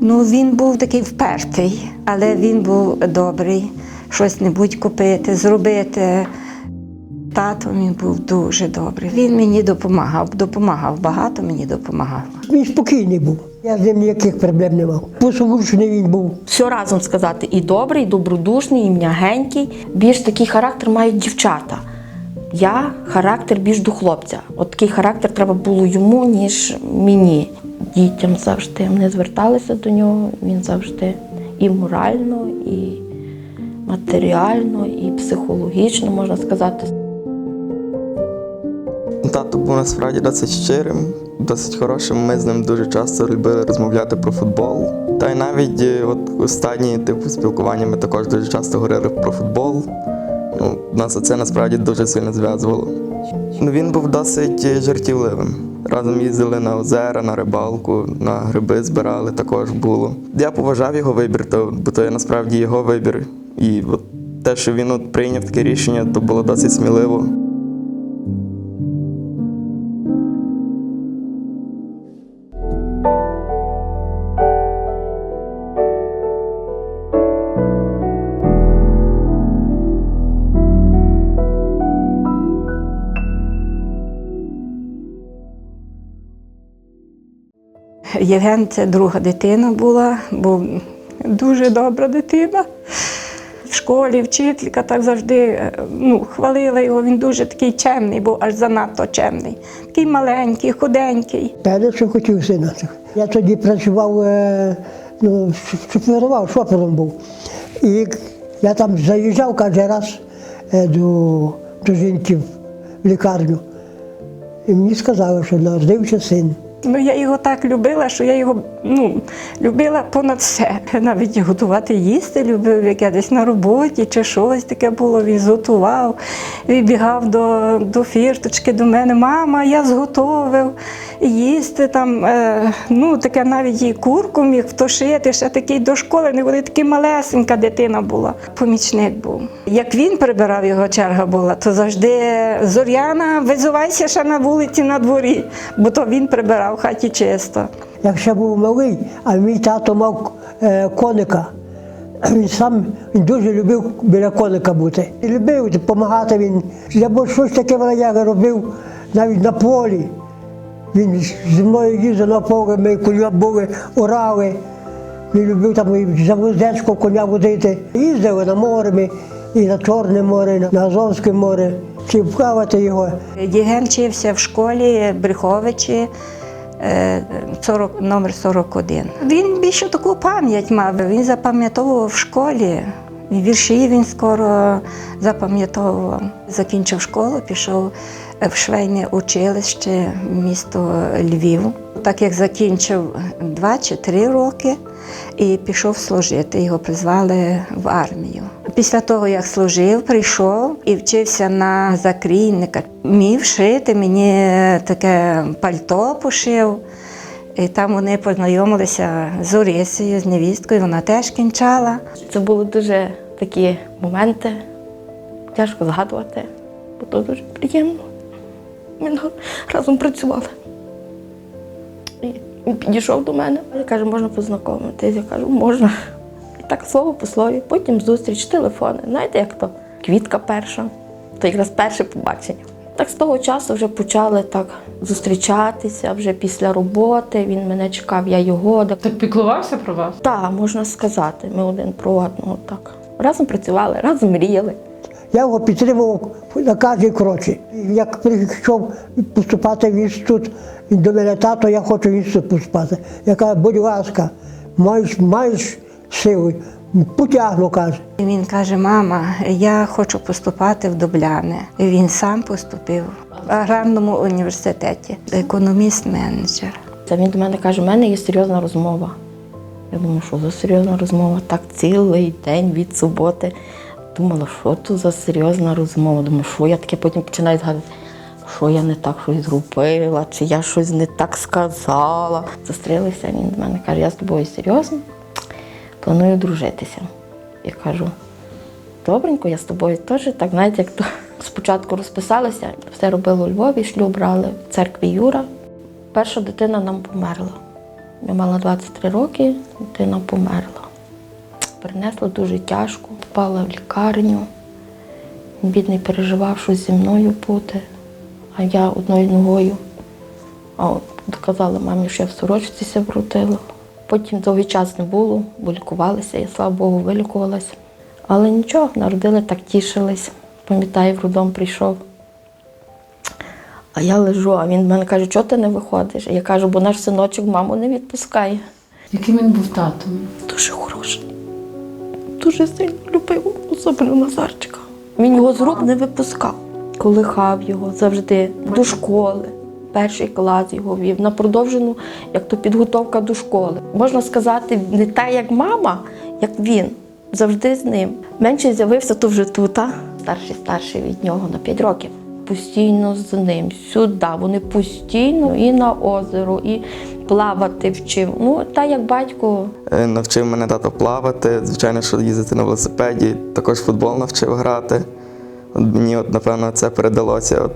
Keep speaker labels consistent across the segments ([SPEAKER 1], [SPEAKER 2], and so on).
[SPEAKER 1] Ну, він був такий впертий, але він був добрий. Щось небудь купити, зробити. Тато він був дуже добрий. Він мені допомагав, допомагав, багато мені допомагав.
[SPEAKER 2] Він спокійний був. Я з ним ніяких проблем не мав. Послушний він був.
[SPEAKER 3] Все разом сказати, і добрий, і добродушний, і м'ягенький. Більш такий характер мають дівчата. Я характер більш до хлопця. От такий характер треба було йому, ніж мені. Дітям завжди не зверталися до нього. Він завжди і морально, і матеріально, і психологічно, можна сказати.
[SPEAKER 4] Тато був насправді досить щирим, досить хорошим. Ми з ним дуже часто любили розмовляти про футбол. Та й навіть е, от останні типу спілкування ми також дуже часто говорили про футбол. Ну, нас це насправді дуже сильно зв'язувало. Ну, він був досить е, жартівливим. Разом їздили на озера, на рибалку, на гриби збирали також було. Я поважав його вибір, то, бо то є насправді його вибір. І от те, що він от прийняв таке рішення, то було досить сміливо.
[SPEAKER 1] Євген це друга дитина була, був дуже добра дитина. В школі вчителька так завжди е, ну, хвалила його. Він дуже такий чемний, був аж занадто чемний. Такий маленький, худенький.
[SPEAKER 2] Певно, хотів сина. Я тоді працював, е, ну, шоферував, шофером був. І я там заїжджав кожен раз е, до, до жінки в лікарню. І мені сказали, що народився син.
[SPEAKER 1] Ну, я його так любила, що я його ну, любила понад все. Навіть готувати їсти любив, як я десь на роботі чи щось таке було, він зготував, вибігав до, до фірточки до мене. Мама, я зготовив їсти там. Е, ну, таке навіть і курку міг втошити, ще такий до школи не ходив, такий малесенька дитина була. Помічник був. Як він прибирав, його черга була, то завжди Зоряна, визувайся ще на вулиці на дворі, бо то він прибирав в хаті чисто.
[SPEAKER 2] Як ще був малий, а мій тато мав е, коника. Він сам він дуже любив біля коника бути. І любив допомагати він. Бо щось таке я робив навіть на полі. Він зі мною їздив на поле, ми коня були, орали. Він любив там за вуздечко коня водити. Їздили на море ми, і на Чорне море, і на Азовське море, чи плавати його.
[SPEAKER 1] Євген вчився в школі Бреховичі. Е, 40, номер 41. Він більше таку пам'ять мав. Він запам'ятовував в школі. Вірші він скоро запам'ятовував. Закінчив школу, пішов в швейне училище місто Львів. Так як закінчив два чи три роки і пішов служити. Його призвали в армію. Після того, як служив, прийшов і вчився на закрійника. Міг шити, мені таке пальто пошив. І там вони познайомилися з Орисею, з невісткою, вона теж кінчала.
[SPEAKER 3] Це були дуже такі моменти, тяжко згадувати, бо то дуже приємно. Ми разом працювали. І він підійшов до мене і каже, можна познайомитись. Я кажу, можна. І так слово по слові. Потім зустріч, телефони. Знаєте, як то? Квітка перша, то якраз перше побачення. Так з того часу вже почали так зустрічатися вже після роботи. Він мене чекав, я його.
[SPEAKER 5] Так піклувався про вас?
[SPEAKER 3] Так, можна сказати, ми один про одного так. Разом працювали, разом мріяли.
[SPEAKER 2] Я його підтримував на кожній кроці. Як прийшов поступати в інститут, він до мене тато, я хочу в інститут поступати. Я кажу, будь ласка, маєш, маєш сили, потягну, каже.
[SPEAKER 1] Він каже: Мама, я хочу поступати в Дубляне. І він сам поступив в аграрному університеті, економіст-менеджер.
[SPEAKER 3] Це він до мене каже, у мене є серйозна розмова. Я думаю, що за серйозна розмова? Так цілий день від суботи. Думала, що тут за серйозна розмова. Думаю, що я таке потім починаю згадувати, що я не так щось зробила, чи я щось не так сказала. Зустрілися, він до мене каже, я з тобою серйозно, планую дружитися. Я кажу, добренько, я з тобою теж так, знаєте, як то спочатку розписалася, все робили у Львові, шлюб брали в церкві Юра. Перша дитина нам померла. Я мала 23 роки, дитина померла. Перенесла дуже тяжко, попала в лікарню. Бідний переживав, що зі мною бути, а я одною ногою. А от доказала мамі, що я в сорочці врутила. Потім довгий час не було, бо лікувалася, я, слава Богу, вилікувалася. Але нічого, народили, так тішились. Пам'ятаю, в роддом прийшов. А я лежу, а він до мене каже, чого ти не виходиш? Я кажу, бо наш синочок маму не відпускає.
[SPEAKER 5] Яким він був татом?
[SPEAKER 3] Дуже хороший. Дуже сильно любив, особливо Назарчика. Він його з рук не випускав. Колихав його завжди до школи. Перший клас його вів на продовжену, як то підготовка до школи. Можна сказати, не та як мама, як він. Завжди з ним. Менший з'явився то вже тут, а? старший старший від нього на 5 років. Постійно з ним, сюди. Вони постійно і на озеро, і плавати вчив. Ну, та як батько
[SPEAKER 4] Е, Навчив мене тато плавати, звичайно, що їздити на велосипеді, також футбол навчив грати. От мені, от, напевно, це передалося. От,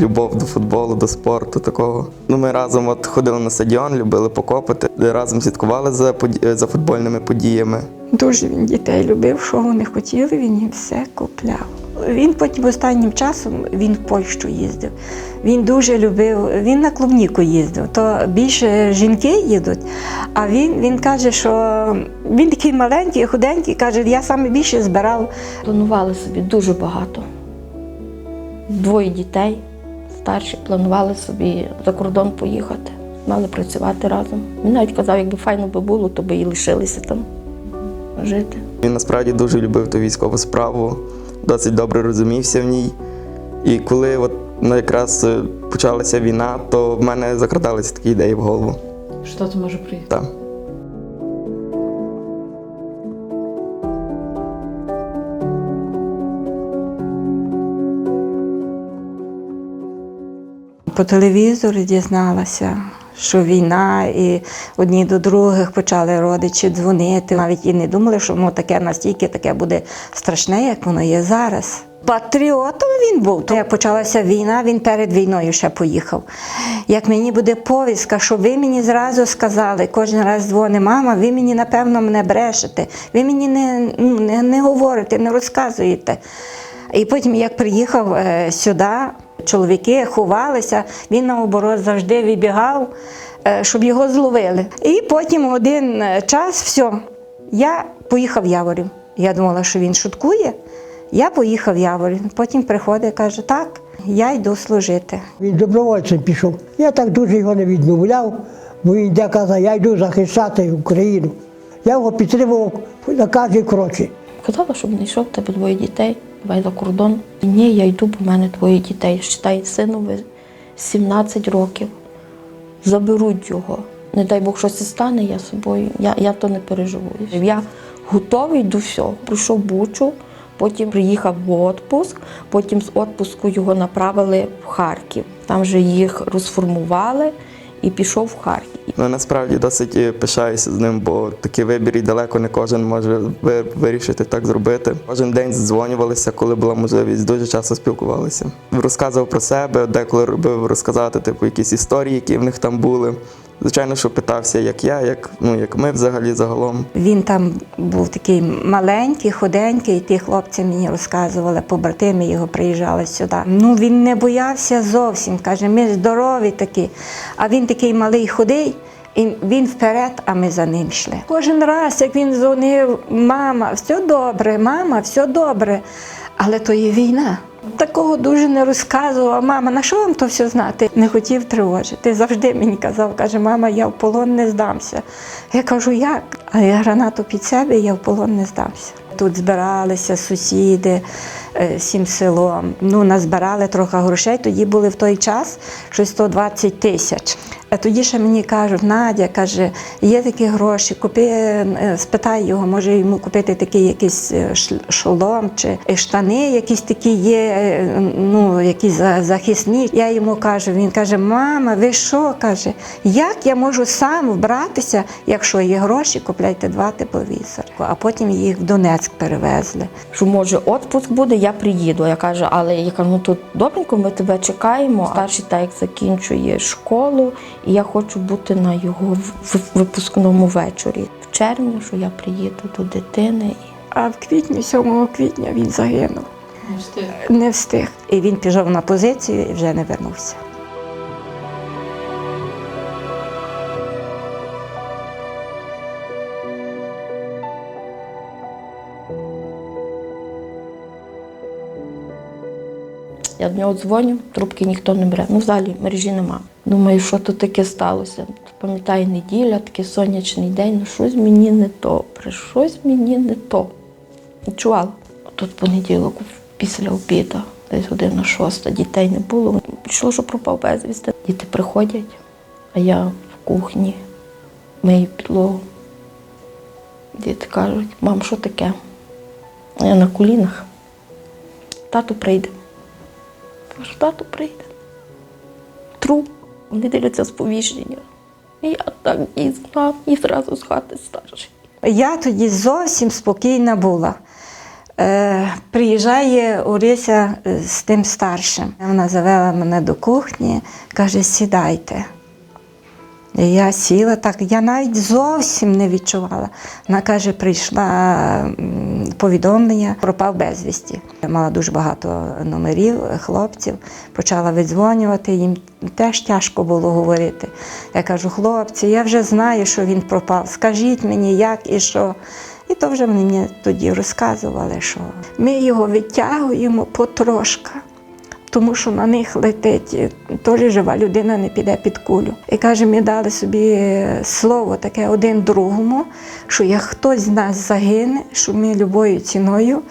[SPEAKER 4] любов до футболу, до спорту такого. Ну, ми разом от ходили на стадіон, любили покопати, разом слідкували за, за футбольними подіями.
[SPEAKER 1] Дуже він дітей любив, що вони хотіли, він їм все купляв. Він потім останнім часом він в Польщу їздив. Він дуже любив, він на клубніку їздив. То більше жінки їдуть. А він, він каже, що він такий маленький, худенький, каже, я саме більше збирав
[SPEAKER 3] планували собі дуже багато. Двоє дітей старші планували собі за кордон поїхати, мали працювати разом. Він навіть казав, якби файно би було, то би і лишилися там жити.
[SPEAKER 4] Він насправді дуже любив ту військову справу, досить добре розумівся в ній. І коли от, ну, якраз е, почалася війна, то в мене закрадалися такі ідеї в голову.
[SPEAKER 5] Що тато може приїхати?
[SPEAKER 4] Так.
[SPEAKER 1] по телевізору дізналася, що війна, і одні до других почали родичі дзвонити. Навіть і не думали, що воно таке настільки таке буде страшне, як воно є зараз. Патріотом він був. То як почалася війна, він перед війною ще поїхав. Як мені буде повістка, що ви мені зразу сказали, кожен раз дзвони, мама, ви мені напевно мене брешете, ви мені не, ну, не, не говорите, не розказуєте. І потім, як приїхав е, сюди, чоловіки ховалися, він наоборот завжди вибігав, е, щоб його зловили. І потім один е, час, все, я поїхав в Яворів. Я думала, що він шуткує. Я поїхав в Яворів. Потім приходить і каже, так, я йду служити.
[SPEAKER 2] Він добровольцем пішов. Я так дуже його не відмовляв, бо він де казав, я йду захищати Україну. Я його підтримував на кожній кроці.
[SPEAKER 3] Казала, щоб не йшов, тебе двоє дітей, за кордон. Ні, я йду, бо в мене двоє дітей. Считай, синові 17 років. Заберуть його. Не дай Бог, щось стане, я собою. Я, я то не переживу. Я готовий до всього. Пройшов бучу, потім приїхав в відпуск, потім з відпуску його направили в Харків. Там вже їх розформували і пішов в Харків.
[SPEAKER 4] Ну, насправді досить е, пишаюся з ним, бо такий вибір і далеко не кожен може вирішити так зробити. Кожен день дзвонювалися, коли була можливість, дуже часто спілкувалися. Розказував про себе, деколи робив розказати типу якісь історії, які в них там були. Звичайно, що питався, як я, як, ну, як ми взагалі загалом.
[SPEAKER 1] Він там був такий маленький, худенький, ті хлопці мені розказували, побратими його приїжджали сюди. Ну він не боявся зовсім. Каже, ми здорові такі. А він такий малий, худий. І він вперед, а ми за ним йшли. Кожен раз, як він дзвонив, мама, все добре, мама, все добре. Але то є війна. Такого дуже не розказував. Мама, на що вам то все знати? Не хотів тривожити. Завжди мені казав, каже, мама, я в полон не здамся. Я кажу, як? А я гранату під себе, я в полон не здамся. Тут збиралися сусіди е, всім селом. Ну, назбирали трохи грошей. Тоді були в той час щось 120 тисяч. А тоді ще мені кажуть, Надя каже, є такі гроші, купи, е, спитай його, може йому купити такий якийсь е, шолом чи штани, якісь такі є, е, ну якісь захисні. Я йому кажу, він каже: Мама, ви що? каже, як я можу сам вбратися, якщо є гроші, купляйте два тепловізори. А потім їх в Донецьк перевезли.
[SPEAKER 3] Що може відпуск буде, я приїду. Я кажу, але я кажу, ну тут добренько, ми тебе чекаємо. Старший так закінчує школу, і я хочу бути на його випускному вечорі. В червні, що я приїду до дитини.
[SPEAKER 1] А в квітні, 7 квітня, він загинув.
[SPEAKER 5] Не встиг.
[SPEAKER 1] Не встиг. І він пішов на позицію і вже не вернувся.
[SPEAKER 3] Я до нього дзвоню, трубки ніхто не бере. Ну, взагалі мережі нема. Думаю, що тут таке сталося. Пам'ятаю, неділя, такий сонячний день, ну щось мені не добре, щось мені не то. Відчувала. Тут понеділок після обіду, десь година шоста, дітей не було. Пішло, що пропав безвісти. Діти приходять, а я в кухні мию підлогу. Діти кажуть, мам, що таке? Я на колінах. Тато прийде. Тато прийде. Труп. Вони дивляться сповіщення. Я так і знав, і зразу з хати старший.
[SPEAKER 1] Я тоді зовсім спокійна була. Е, приїжджає Орися е, з тим старшим. Вона завела мене до кухні, каже, сідайте. Я сіла так, я навіть зовсім не відчувала. Вона каже, прийшла повідомлення, пропав безвісті. Я мала дуже багато номерів е, хлопців, почала видзвонювати, їм теж тяжко було говорити. Я кажу, хлопці, я вже знаю, що він пропав. Скажіть мені, як і що. І то вже вони мені тоді розказували, що ми його витягуємо потрошка тому що на них летить е, теж жива людина не піде під кулю. І каже, ми дали собі е, слово таке один другому, що як хтось з нас загине, що ми любою ціною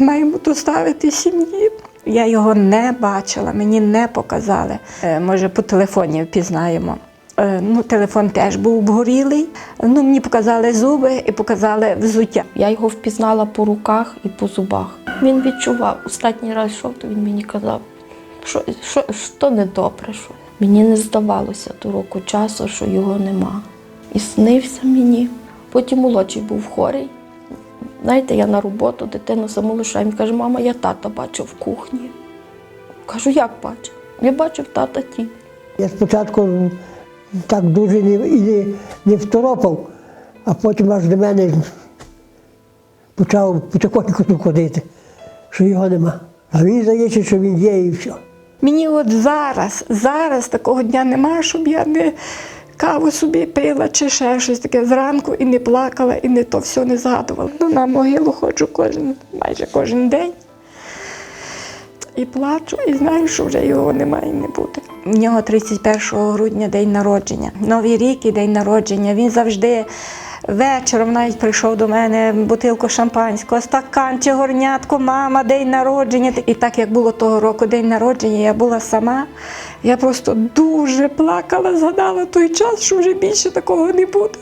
[SPEAKER 1] маємо доставити сім'ї. Я його не бачила, мені не показали. Е, Може, по телефоні впізнаємо. Ну, телефон теж був обгорілий. Ну, мені показали зуби і показали взуття.
[SPEAKER 3] Я його впізнала по руках і по зубах. Він відчував. Останній раз йшов, то він мені казав, що, що, що недобре. Що. Мені не здавалося до року часу, що його нема. І снився мені. Потім молодший був хворий. Знаєте, я на роботу, дитину саму лишаю. Каже, мама, я тата бачив в кухні. Кажу, як бачив? Я бачив тата ті.
[SPEAKER 2] Я спочатку так дуже не, не, не второпав, а потім аж до мене почав потихоньку ходити, що його нема. А він здається, що він є і все.
[SPEAKER 1] Мені от зараз, зараз такого дня немає, щоб я не каву собі пила чи ще щось таке зранку і не плакала, і не то все не згадувала. Ну, на могилу ходжу кожен, майже кожен день. І плачу, і знаю, що вже його немає і не буде. У нього 31 грудня день народження. Новий рік і день народження. Він завжди вечором навіть прийшов до мене бутилку шампанського, стакан чи горнятко, мама, день народження. І так як було того року день народження, я була сама. Я просто дуже плакала, згадала той час, що вже більше такого не буде.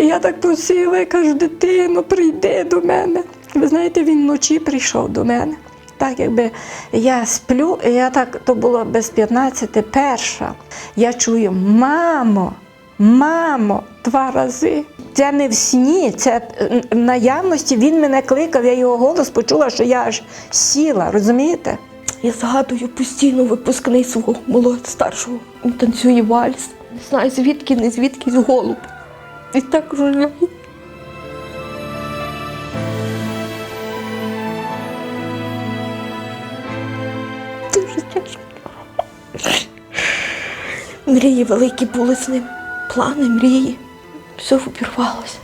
[SPEAKER 1] І я так просила, я кажу, дитино, прийди до мене. Ви знаєте, він вночі прийшов до мене. Так, якби я сплю, я так, то було без 15 перша. Я чую, мамо, мамо, два рази. Це не в сні, це е, в наявності. Він мене кликав, я його голос почула, що я аж сіла, розумієте?
[SPEAKER 3] Я згадую постійно випускний свого молодого старшого. Він танцює вальс. Не знаю звідки, не звідки з голуб. І так жалію. Дуже тяжко. Мрії великі були з ним. Плани, мрії. Все обірвалося.